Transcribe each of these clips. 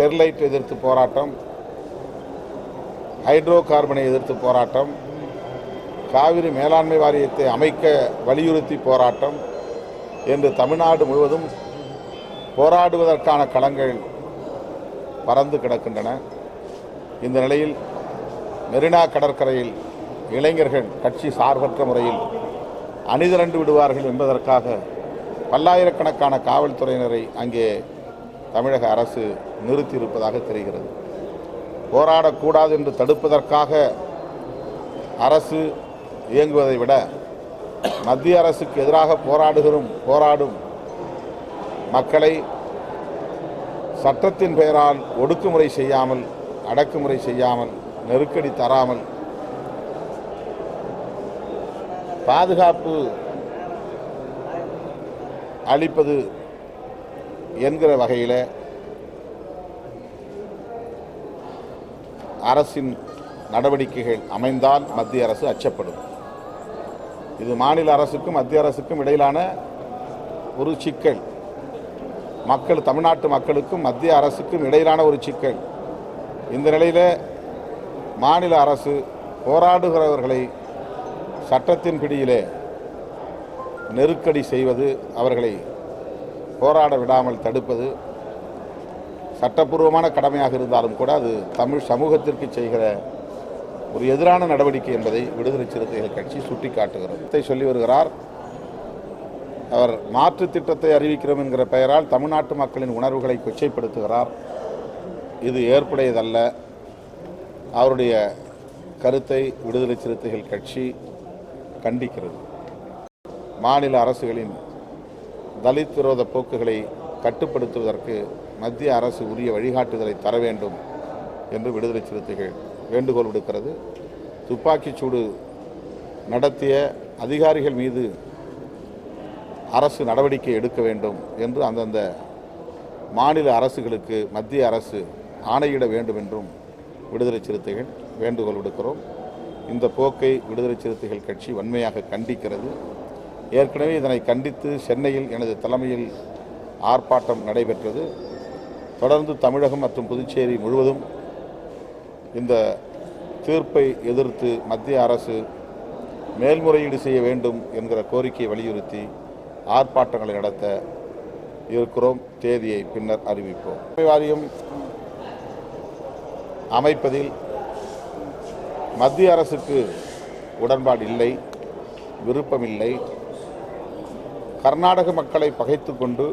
Sterlite எதிர்த்து போராட்டம் hydro கார்பனை எதிர்த்து போராட்டம் காவிரி மேலாண்மை வாரியத்தை அமைக்க வலியுறுத்தி போராட்டம் என்று தமிழ்நாடு முழுவதும் போராடுவதற்கான களங்கள் பறந்து கிடக்கின்றன. இந்த நிலையில் மெரினா கடற்கரையில் இளைஞர்கள் கட்சி சார்பற்ற முறையில் அணிதிரண்டு விடுவார்கள் என்பதற்காக பல்லாயிரக்கணக்கான காவல்துறையினரை அங்கே தமிழக அரசு நிறுத்தியிருப்பதாக தெரிகிறது. போராடக்கூடாது என்று தடுப்பதற்காக அரசு இயங்குவதை விட மத்திய அரசுக்கு எதிராக போராடுகிறோம் போராடும் மக்களை சட்டத்தின் பெயரால் ஒடுக்குமுறை செய்யாமல் அடக்குமுறை செய்யாமல் நெருக்கடி தராமல் பாதுகாப்பு அளிப்பது என்கிற வகையில் அரசின் நடவடிக்கைகள் அமைந்தால் மத்திய அரசு அச்சப்படும். இது மாநில அரசுக்கும் மத்திய அரசுக்கும் இடையிலான ஒரு சிக்கல். மக்கள் தமிழ்நாட்டு மக்களுக்கும் மத்திய அரசுக்கும் இடையிலான ஒரு சிக்கல். இந்த நிலையில் மாநில அரசு போராடுகிறவர்களை சட்டத்தின் பிடியிலே நெருக்கடி செய்வது அவர்களை போராட விடாமல் தடுப்பது சட்டப்பூர்வமான கடமையாக இருந்தாலும் கூட அது தமிழ் சமூகத்திற்கு செய்கிற ஒரு எதிரான நடவடிக்கை என்பதை விடுதலை சிறுத்தைகள் கட்சி சுட்டிக்காட்டுகிறது. சொல்லி வருகிறார். அவர் மாற்று திட்டத்தை அறிவிக்கிறோம் என்கிற பெயரால் தமிழ்நாட்டு மக்களின் உணர்வுகளை கொச்சைப்படுத்துகிறார். இது ஏற்புடையதல்ல. அவருடைய கருத்தை விடுதலை சிறுத்தைகள் கட்சி கண்டிக்கிறது. மாநில அரசுகளின் தலித் விரோத போக்குகளை கட்டுப்படுத்துவதற்கு மத்திய அரசு உரிய வழிகாட்டுதலை தர வேண்டும் என்று விடுதலை சிறுத்தைகள் வேண்டுகோள் விடுக்கிறது. துப்பாக்கிச் சூடு நடத்திய அதிகாரிகள் மீது அரசு நடவடிக்கை எடுக்க வேண்டும் என்று அந்தந்த மாநில அரசுகளுக்கு மத்திய அரசு ஆணையிட வேண்டும் என்றும் விடுதலை சிறுத்தைகள் வேண்டுகோள் விடுக்கிறோம். இந்த போக்கை விடுதலை சிறுத்தைகள் கட்சி வன்மையாக கண்டிக்கிறது. ஏற்கனவே இதனை கண்டித்து சென்னையில் எனது தலைமையில் ஆர்ப்பாட்டம் நடைபெற்றது. தொடர்ந்து தமிழகம் மற்றும் புதுச்சேரி முழுவதும் இந்த தீர்ப்பை எதிர்த்து மத்திய அரசு மேல்முறையீடு செய்ய வேண்டும் என்கிற கோரிக்கையை வலியுறுத்தி ஆர்ப்பாட்டங்களை நடத்த இருக்கிறோம். தேதியை பின்னர் அறிவிப்போம். வாரியம் அமைப்பதில் மத்திய அரசுக்கு உடன்பாடு இல்லை விருப்பமில்லை. கர்நாடக மக்களை பகைத்து கொண்டு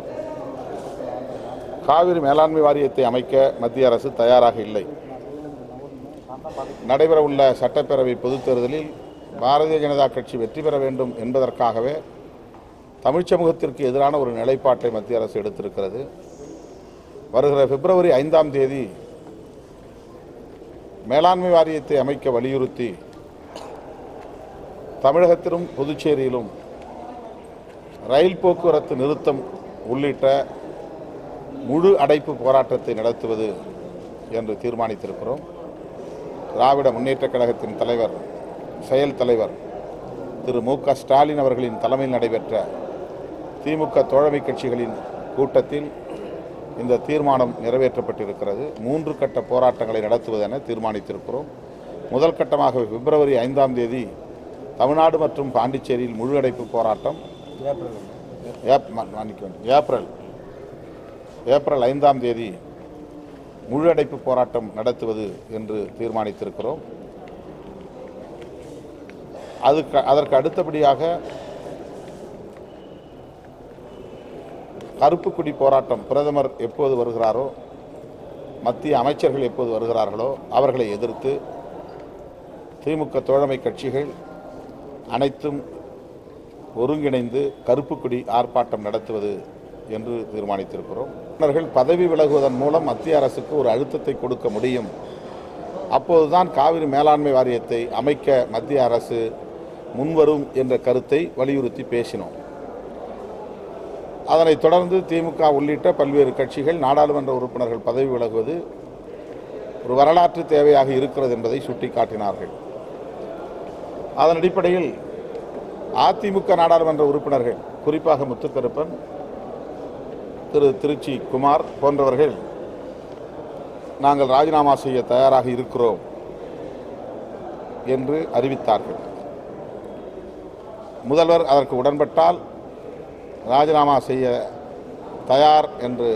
காவிரி மேலாண்மை வாரியத்தை அமைக்க மத்திய அரசு தயாராக இல்லை. நடைபெறவுள்ள சட்டப்பேரவை பொதுத் தேர்தலில் பாரதிய ஜனதா கட்சி வெற்றி பெற வேண்டும் என்பதற்காகவே தமிழ் சமூகத்திற்கு எதிரான ஒரு நிலைப்பாட்டை மத்திய அரசு எடுத்திருக்கிறது. வருகிற பிப்ரவரி ஐந்தாம் தேதி மேலாண்மை வாரியத்தை அமைக்க வலியுறுத்தி தமிழகத்திலும் புதுச்சேரியிலும் ரயில் போக்குவரத்து நிறுத்தம் உள்ளிட்ட முழு அடைப்பு போராட்டத்தை நடத்துவது என்று தீர்மானித்திருக்கிறோம். திராவிட முன்னேற்றக் கழகத்தின் தலைவர் செயல் தலைவர் திரு மு க ஸ்டாலின் அவர்களின் தலைமையில் நடைபெற்ற திமுக தோழமை கட்சிகளின் கூட்டத்தில் இந்த தீர்மானம் நிறைவேற்றப்பட்டிருக்கிறது. மூன்று கட்ட போராட்டங்களை நடத்துவதென தீர்மானித்திருக்கிறோம். முதல் கட்டமாக பிப்ரவரி ஐந்தாம் தேதி தமிழ்நாடு மற்றும் பாண்டிச்சேரியில் முழு அடைப்பு போராட்டம். ஏப்- ஏப்ரல். ஏப்ரல் ஐந்தாம் தேதி முழு அடைப்பு போராட்டம் நடத்துவது என்று தீர்மானித்திருக்கிறோம். அதுக்கு அதற்கு அடுத்தபடியாக கருப்புக்குடி போராட்டம் பிரதமர் எப்போது வருகிறாரோ மத்திய அமைச்சர்கள் எப்போது வருகிறார்களோ அவர்களை எதிர்த்து திமுக தோழமை கட்சிகள் அனைத்தும் ஒருங்கிணைந்து கருப்புக்குடி ஆர்ப்பாட்டம் நடத்துவது என்று தீர்மானித்திருக்கிறோம். அவர்கள் பதவி விலகுவதன் மூலம் மத்திய அரசுக்கு ஒரு அழுத்தத்தை கொடுக்க முடியும். அப்போதுதான் காவிரி மேலாண்மை வாரியத்தை அமைக்க மத்திய அரசு முன்வரும் என்ற கருத்தை வலியுறுத்தி பேசினோம். அதனைத் தொடர்ந்து திமுக உள்ளிட்ட பல்வேறு கட்சிகள் நாடாளுமன்ற உறுப்பினர்கள் பதவி விலகுவது ஒரு வரலாற்று தேவையாக இருக்கிறது என்பதை சுட்டிக்காட்டினார்கள். அதன் அடிப்படையில் அதிமுக நாடாளுமன்ற உறுப்பினர்கள் குறிப்பாக முத்துக்கருப்பன் திரு திருச்சி குமார் போன்றவர்கள் நாங்கள் ராஜினாமா செய்ய தயாராக இருக்கிறோம் என்று அறிவித்தார்கள். முதல்வர் அதற்கு உடன்பட்டால் ராஜினாமா செய்ய தயார் என்று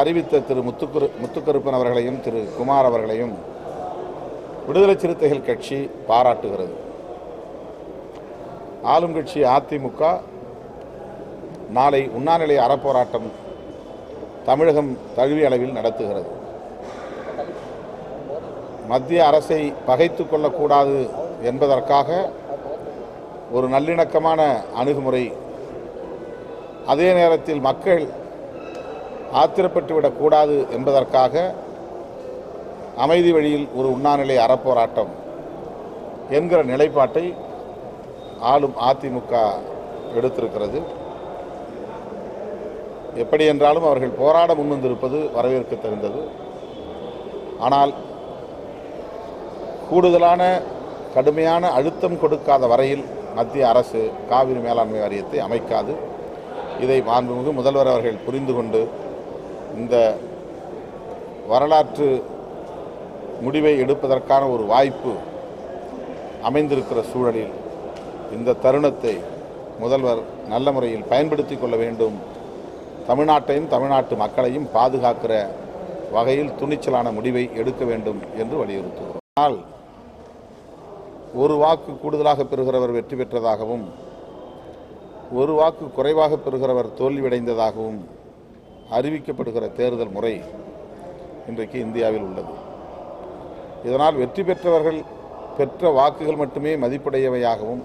அறிவித்த திரு முத்துக்குரு முத்துக்கருப்பன் அவர்களையும் திரு குமார் அவர்களையும் விடுதலை சிறுத்தைகள் கட்சி பாராட்டுகிறது. ஆளும் கட்சி அதிமுக நாளை உண்ணாநிலை அறப்போராட்டம் தமிழகம் தழுவிய அளவில் நடத்துகிறது. மத்திய அரசை பகைத்து கொள்ளக்கூடாது என்பதற்காக ஒரு நல்லிணக்கமான அணுகுமுறை. அதே நேரத்தில் மக்கள் ஆத்திரப்பட்டுவிடக்கூடாது என்பதற்காக அமைதி வழியில் ஒரு உண்ணாநிலை அறப்போராட்டம் என்கிற நிலைப்பாட்டை ஆளும் அதிமுக எடுத்திருக்கிறது. எப்படி என்றாலும் அவர்கள் போராட முன்வந்திருப்பது வரவேற்க தெரிந்தது ஆனால் கூடுதலான கடுமையான அழுத்தம் கொடுக்காத வரையில் மத்திய அரசு காவிரி மேலாண்மை வாரியத்தை அமைக்காது. இதை மாண்புமிகு முதல்வர் அவர்கள் புரிந்து கொண்டு இந்த வரலாற்று முடிவை எடுப்பதற்கான ஒரு வாய்ப்பு அமைந்திருக்கிற சூழலில் இந்த தருணத்தை முதல்வர் நல்ல முறையில் பயன்படுத்தி கொள்ள வேண்டும் தமிழ்நாட்டையும் தமிழ்நாட்டு மக்களையும் பாதுகாக்கிற வகையில் துணிச்சலான முடிவை எடுக்க வேண்டும் என்று வலியுறுத்துகிறோம். ஆனால் ஒரு வாக்கு கூடுதலாக பெறுகிறவர் வெற்றி பெற்றதாகவும் ஒரு வாக்கு குறைவாக பெறுகிறவர் தோல்வியடைந்ததாகவும் அறிவிக்கப்படுகிற தேர்தல் முறை இன்றைக்கு இந்தியாவில் உள்ளது. இதனால் வெற்றி பெற்றவர்கள் பெற்ற வாக்குகள் மட்டுமே மதிப்புடையவையாகவும்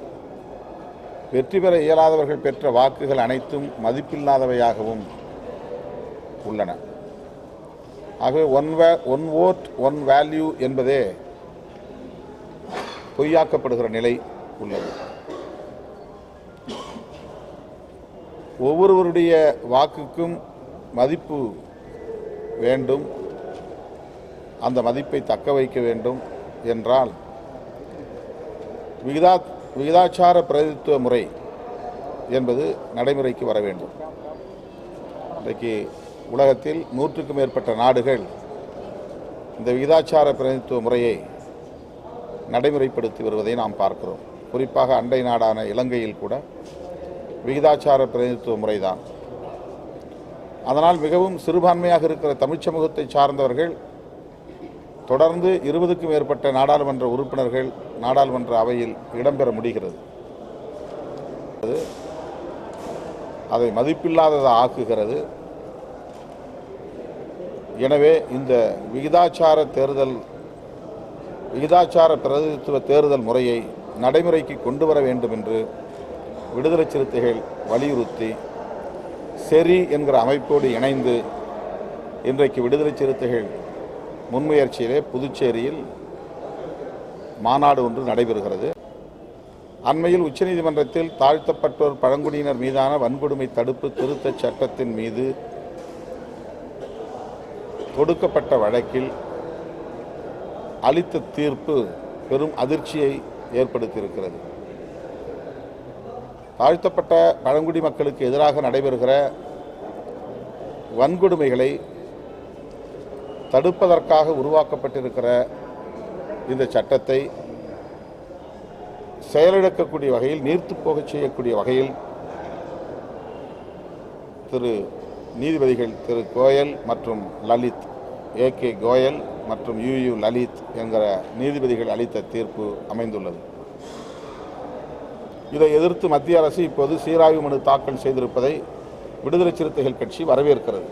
வெற்றி பெற இயலாதவர்கள் பெற்ற வாக்குகள் அனைத்தும் மதிப்பில்லாதவையாகவும் உள்ளன. ஆகவே one way one vote one value என்பதே பொய்யாக்கப்படுகிற நிலை உள்ளது. ஒவ்வொருவருடைய வாக்குக்கும் மதிப்பு வேண்டும். அந்த மதிப்பை தக்க வைக்க வேண்டும் என்றால் விகிதா விகிதாச்சார பிரதித்துவ முறை என்பது நடைமுறைக்கு வர வேண்டும். இன்றைக்கு உலகத்தில் நூற்றுக்கும் மேற்பட்ட நாடுகள் இந்த விகிதாச்சார பிரதித்துவ முறையை நடைமுறைப்படுத்தி வருவதை நாம் பார்க்கிறோம். குறிப்பாக அண்டை நாடான இலங்கையில் கூட விகிதாச்சார பிரதிநிதித்துவ முறைதான். அதனால் மிகவும் சிறுபான்மையாக இருக்கிற தமிழ்ச் சமூகத்தை சார்ந்தவர்கள் தொடர்ந்து இருபதுக்கும் மேற்பட்ட நாடாளுமன்ற உறுப்பினர்கள் நாடாளுமன்ற அவையில் இடம்பெற முடிகிறது. அது அதை மதிப்பில்லாததை ஆக்குகிறது. எனவே இந்த விகிதாச்சார தேர்தல் விகிதாச்சார பிரதிநிதித்துவ தேர்தல் முறையை நடைமுறைக்கு கொண்டு வர வேண்டும் என்று விடுதலை சிறுத்தைகள் வலியுறுத்தி செரி என்கிற அமைப்போடு இணைந்து இன்றைக்கு விடுதலை சிறுத்தைகள் முன்முயற்சியிலே புதுச்சேரியில் மாநாடு ஒன்று நடைபெறுகிறது. அண்மையில் உச்சநீதிமன்றத்தில் தாழ்த்தப்பட்டோர் பழங்குடியினர் மீதான வன்கொடுமை தடுப்பு திருத்தச் சட்டத்தின் மீது தொடுக்கப்பட்ட வழக்கில் அளித்த தீர்ப்பு பெரும் அதிர்ச்சியை ஏற்படுத்தியிருக்கிறது. தாழ்த்தப்பட்ட பழங்குடி மக்களுக்கு எதிராக நடைபெறுகிற வன்கொடுமைகளை தடுப்பதற்காக உருவாக்கப்பட்டிருக்கிற இந்த சட்டத்தை செயலிழக்கக்கூடிய வகையில் நீர்த்து போகச் செய்யக்கூடிய வகையில் திரு நீதிபதிகள் திரு கோயல் மற்றும் லலித் ஏ கே கோயல் மற்றும் யுயு லலித் என்கிற நீதிபதிகள் அளித்த தீர்ப்பு அமைந்துள்ளது. இதை எதிர்த்து மத்திய அரசு இப்போது சீராய்வு மனு தாக்கல் செய்திருப்பதை விடுதலை சிறுத்தைகள் கட்சி வரவேற்கிறது.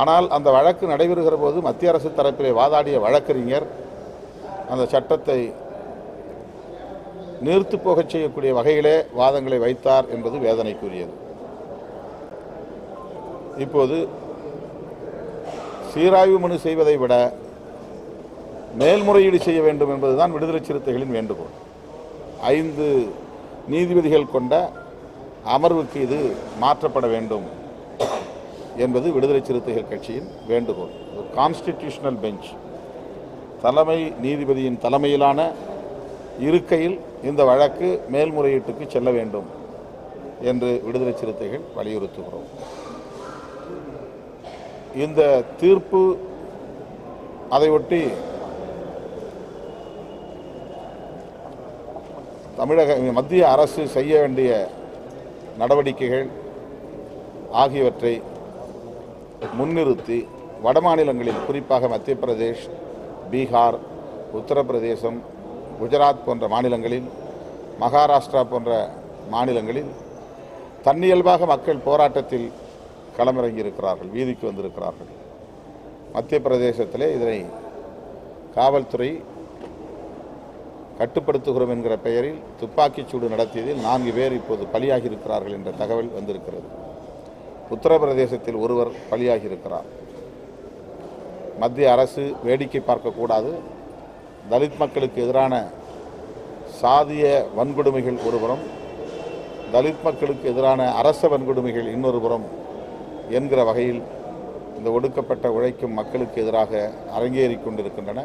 ஆனால் அந்த வழக்கு நடைபெறுகிற போது மத்திய அரசு தரப்பிலே வாதாடிய வழக்கறிஞர் அந்த சட்டத்தை நிறுத்து போகச் செய்யக்கூடிய வகையிலே வாதங்களை வைத்தார் என்பது வேதனைக்குரியது. இப்போது சீராய்வு மனு செய்வதை விட மேல்முறையீடு செய்ய வேண்டும் என்பதுதான் விடுதலை சிறுத்தைகளின் வேண்டுகோள். ஐந்து நீதிபதிகள் கொண்ட அமர்வுக்கு இது மாற்றப்பட வேண்டும். என்பது விடுதலை சிறுத்தைகள் கட்சியின் வேண்டுகோள். கான்ஸ்டிடியூஷனல் பெஞ்ச் தலைமை நீதிபதியின் தலைமையிலான இருக்கையில் இந்த வழக்கு மேல்முறையீட்டுக்கு செல்ல வேண்டும் என்று விடுதலை சிறுத்தைகள் வலியுறுத்துகிறோம். இந்த தீர்ப்பு அதையொட்டி தமிழக மத்திய அரசு செய்ய வேண்டிய நடவடிக்கைகள் ஆகியவற்றை முன்னிறுத்தி வடமாநிலங்களில் குறிப்பாக மத்திய பிரதேஷ் பீகார் உத்தரப்பிரதேசம் குஜராத் போன்ற மாநிலங்களில் மகாராஷ்டிரா போன்ற மாநிலங்களில் தன்னியல்பாக மக்கள் போராட்டத்தில் களமிறங்கியிருக்கிறார்கள் வீதிக்கு வந்திருக்கிறார்கள். மத்திய பிரதேசத்திலே இதனை காவல்துறை கட்டுப்படுத்துகிறோம் என்கிற பெயரில் துப்பாக்கிச் சூடு நடத்தியதில் நான்கு பேர் இப்போது பலியாகி இருக்கிறார்கள் என்ற தகவல் வந்திருக்கிறது. உத்தரப்பிரதேசத்தில் ஒருவர் பலியாகி இருக்கிறார் மத்திய அரசு வேடிக்கை பார்க்கக்கூடாது. தலித் மக்களுக்கு எதிரான சாதிய வன்கொடுமைகள் ஒருபுறம் தலித் மக்களுக்கு எதிரான அரச வன்கொடுமைகள் இன்னொரு புறம் என்கிற வகையில் இந்த ஒடுக்கப்பட்ட உழைக்கும் மக்களுக்கு எதிராக அரங்கேறி கொண்டிருக்கின்றன.